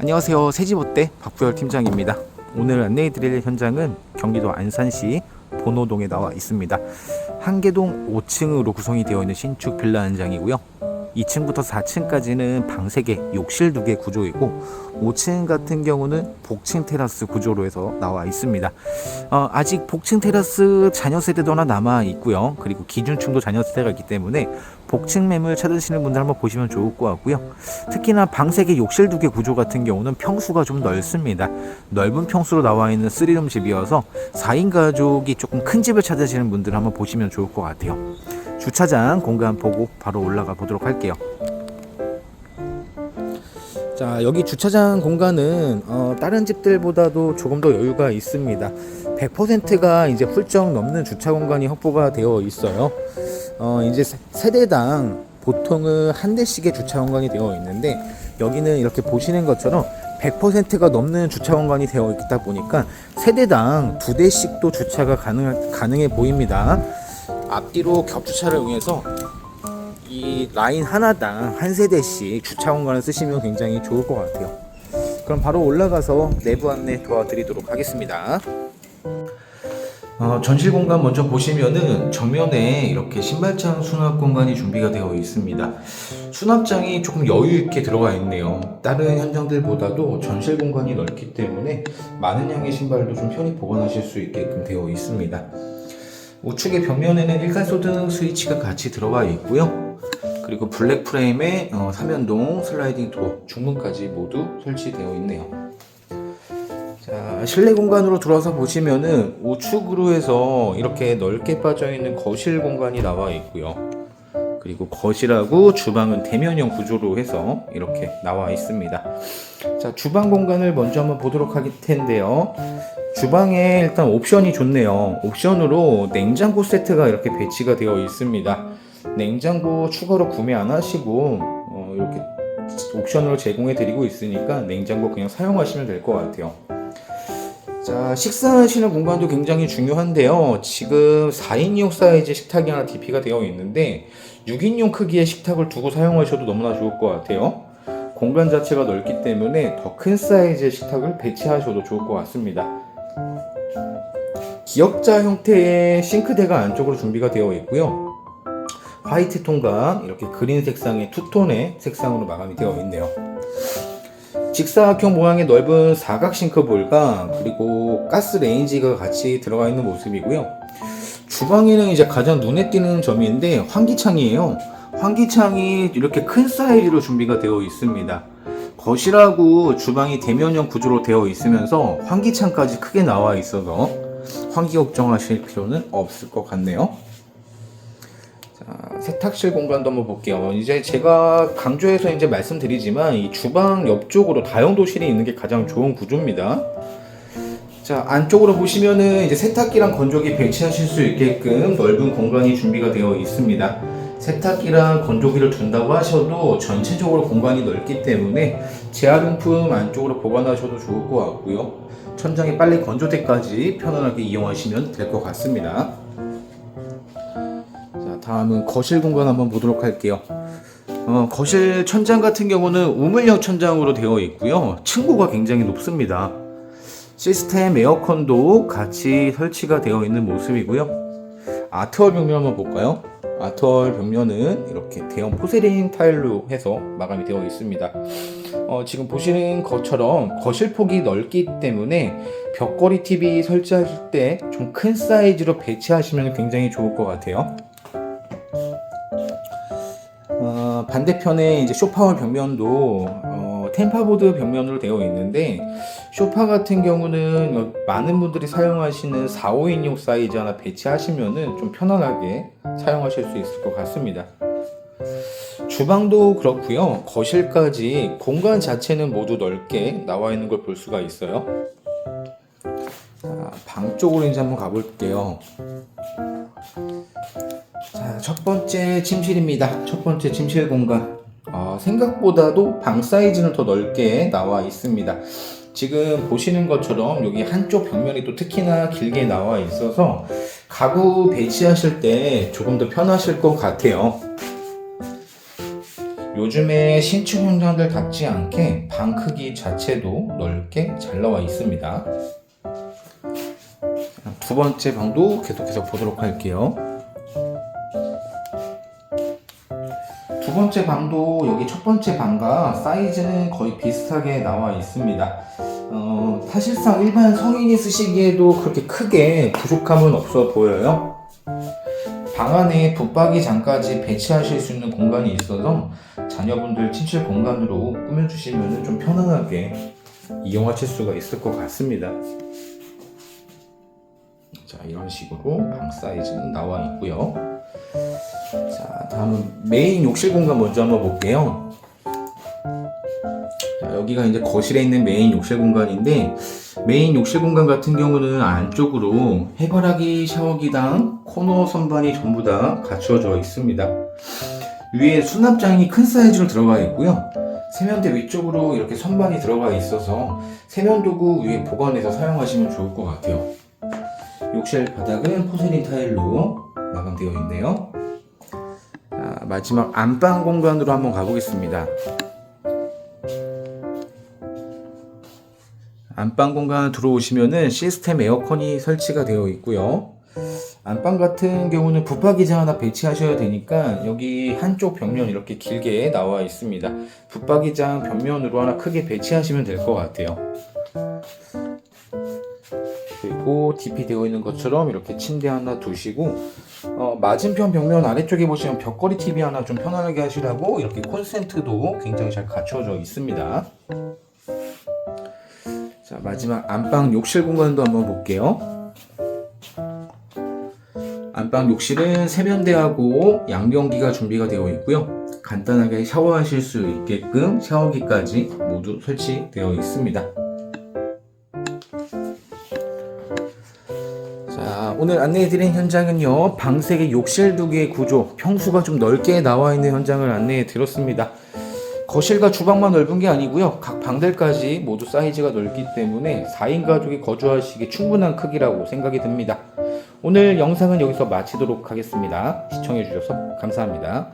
안녕하세요. 새집어때 박부열 팀장입니다. 오늘 안내해 드릴 현장은 경기도 안산시 본호동에 나와 있습니다. 한계동 5층으로 구성이 되어 있는 신축 빌라 현장이고요. 2층부터 4층까지는 방 3개, 욕실 2개 구조이고 5층 같은 경우는 복층 테라스 구조로 해서 나와 있습니다. 어, 아직 복층 테라스 자녀 세대도 하나 남아 있고요. 그리고 기준층도 자녀 세대가 있기 때문에 복층 매물 찾으시는 분들 한번 보시면 좋을 것 같고요. 특히나 방 3개, 욕실 2개 구조 같은 경우는 평수가 좀 넓습니다. 넓은 평수로 나와 있는 3룸 집이어서 4인 가족이 조금 큰 집을 찾으시는 분들 한번 보시면 좋을 것 같아요. 주차장 공간 보고 바로 올라가 보도록 할게요. 자, 여기 주차장 공간은 어, 다른 집들보다도 조금 더 여유가 있습니다. 100%가 이제 훌쩍 넘는 주차 공간이 확보가 되어 있어요. 어, 이제 세- 세대당 보통은 한 대씩의 주차 공간이 되어 있는데 여기는 이렇게 보시는 것처럼 100%가 넘는 주차 공간이 되어 있다 보니까 세대당 두 대씩도 주차가 가능, 가능해 보입니다. 앞뒤로 겹주차를 이용해서 이 라인 하나당 한 세대씩 주차 공간을 쓰시면 굉장히 좋을 것 같아요. 그럼 바로 올라가서 내부 안내 도와드리도록 하겠습니다. 어, 전실 공간 먼저 보시면은 정면에 이렇게 신발장 수납 공간이 준비가 되어 있습니다. 수납장이 조금 여유 있게 들어가 있네요. 다른 현장들보다도 전실 공간이 넓기 때문에 많은 양의 신발도 좀 편히 보관하실 수 있게끔 되어 있습니다. 우측의 벽면에는 일괄소등 스위치가 같이 들어가 있고요. 그리고 블랙 프레임에 어, 삼연동 슬라이딩 도어 중문까지 모두 설치되어 있네요. 자, 실내 공간으로 들어와서 보시면은 우측으로 해서 이렇게 넓게 빠져 있는 거실 공간이 나와 있고요. 그리고 거실하고 주방은 대면형 구조로 해서 이렇게 나와 있습니다. 자, 주방 공간을 먼저 한번 보도록 할 텐데요. 주방에 일단 옵션이 좋네요. 옵션으로 냉장고 세트가 이렇게 배치가 되어 있습니다. 냉장고 추가로 구매 안 하시고 어, 이렇게 옵션으로 제공해 드리고 있으니까 냉장고 그냥 사용하시면 될 것 같아요. 자, 식사하시는 공간도 굉장히 중요한데요. 지금 4인용 사이즈 식탁이 하나 DP가 되어 있는데 6인용 크기의 식탁을 두고 사용하셔도 너무나 좋을 것 같아요. 공간 자체가 넓기 때문에 더 큰 사이즈의 식탁을 배치하셔도 좋을 것 같습니다. 기역자 형태의 싱크대가 안쪽으로 준비가 되어 있고요. 화이트 톤과 이렇게 그린 색상의 투톤의 색상으로 마감이 되어 있네요. 직사각형 모양의 넓은 사각 싱크볼과 그리고 가스 레인지가 같이 들어가 있는 모습이고요. 주방에는 이제 가장 눈에 띄는 점인데 환기창이에요. 환기창이 이렇게 큰 사이즈로 준비가 되어 있습니다. 거실하고 주방이 대면형 구조로 되어 있으면서 환기창까지 크게 나와 있어서 환기 걱정하실 필요는 없을 것 같네요. 자, 세탁실 공간도 한번 볼게요. 이제 제가 강조해서 이제 말씀드리지만 이 주방 옆쪽으로 다용도실이 있는 게 가장 좋은 구조입니다. 자, 안쪽으로 보시면은 이제 세탁기랑 건조기 배치하실 수 있게끔 넓은 공간이 준비가 되어 있습니다. 세탁기랑 건조기를 둔다고 하셔도 전체적으로 공간이 넓기 때문에 재활용품 안쪽으로 보관하셔도 좋을 것 같고요. 천장에 빨래 건조대까지 편안하게 이용하시면 될 것 같습니다. 자, 다음은 거실 공간 한번 보도록 할게요. 어, 거실 천장 같은 경우는 우물형 천장으로 되어 있고요. 층고가 굉장히 높습니다. 시스템 에어컨도 같이 설치가 되어 있는 모습이고요. 아트월 벽면 한번 볼까요? 아트월 벽면은 이렇게 대형 포세린 타일로 해서 마감이 되어 있습니다. 어, 지금 보시는 것처럼 거실 폭이 넓기 때문에 벽걸이 TV 설치하실 때 좀 큰 사이즈로 배치하시면 굉장히 좋을 것 같아요. 어, 반대편에 이제 쇼파월 벽면도 어, 템파보드 벽면으로 되어 있는데 쇼파 같은 경우는 어, 많은 분들이 사용하시는 4, 5인용 사이즈 하나 배치하시면은 좀 편안하게 사용하실 수 있을 것 같습니다. 주방도 그렇고요. 거실까지 공간 자체는 모두 넓게 나와 있는 걸 볼 수가 있어요. 자, 방 쪽으로 이제 한번 가볼게요. 자, 첫 번째 침실입니다. 첫 번째 침실 공간. 어, 생각보다도 방 사이즈는 더 넓게 나와 있습니다. 지금 보시는 것처럼 여기 한쪽 벽면이 또 특히나 길게 나와 있어서 가구 배치하실 때 조금 더 편하실 것 같아요. 요즘에 신축 현장들 닿지 않게 방 크기 자체도 넓게 잘 나와 있습니다. 두 번째 방도 계속해서 보도록 할게요. 두 번째 방도 여기 첫 번째 방과 사이즈는 거의 비슷하게 나와 있습니다. 어, 사실상 일반 성인이 쓰시기에도 그렇게 크게 부족함은 없어 보여요. 방 안에 붙박이장까지 배치하실 수 있는 공간이 있어서 자녀분들 침실 공간으로 꾸며주시면 좀 편안하게 이용하실 수가 있을 것 같습니다. 자, 이런 식으로 방 사이즈는 나와 있고요. 자, 다음은 메인 욕실 공간 먼저 한번 볼게요. 자, 여기가 이제 거실에 있는 메인 욕실 공간인데 메인 욕실 공간 같은 경우는 안쪽으로 해바라기 샤워기랑 코너 선반이 전부 다 갖추어져 있습니다. 위에 수납장이 큰 사이즈로 들어가 있고요. 세면대 위쪽으로 이렇게 선반이 들어가 있어서 세면도구 위에 보관해서 사용하시면 좋을 것 같아요. 욕실 바닥은 포세린 타일로 마감되어 있네요. 자, 마지막 안방 공간으로 한번 가보겠습니다. 안방 공간 들어오시면은 시스템 에어컨이 설치가 되어 있고요. 안방 같은 경우는 붙박이장 하나 배치하셔야 되니까 여기 한쪽 벽면 이렇게 길게 나와 있습니다. 붙박이장 벽면으로 하나 크게 배치하시면 될 것 같아요. 그리고 DP 되어 있는 것처럼 이렇게 침대 하나 두시고 어, 맞은편 벽면 아래쪽에 보시면 벽걸이 TV 하나 좀 편안하게 하시라고 이렇게 콘센트도 굉장히 잘 갖춰져 있습니다. 자 마지막 안방 욕실 공간도 한번 볼게요. 안방 욕실은 세면대하고 양변기가 준비가 되어 있고요. 간단하게 샤워하실 수 있게끔 샤워기까지 모두 설치되어 있습니다. 자, 오늘 안내해드린 현장은요, 방 3개, 욕실 2개의 구조, 평수가 좀 넓게 나와 있는 현장을 안내해 드렸습니다. 거실과 주방만 넓은 게 아니고요, 각 방들까지 모두 사이즈가 넓기 때문에 4인 가족이 거주하시기 충분한 크기라고 생각이 듭니다. 오늘 영상은 여기서 마치도록 하겠습니다. 시청해주셔서 감사합니다.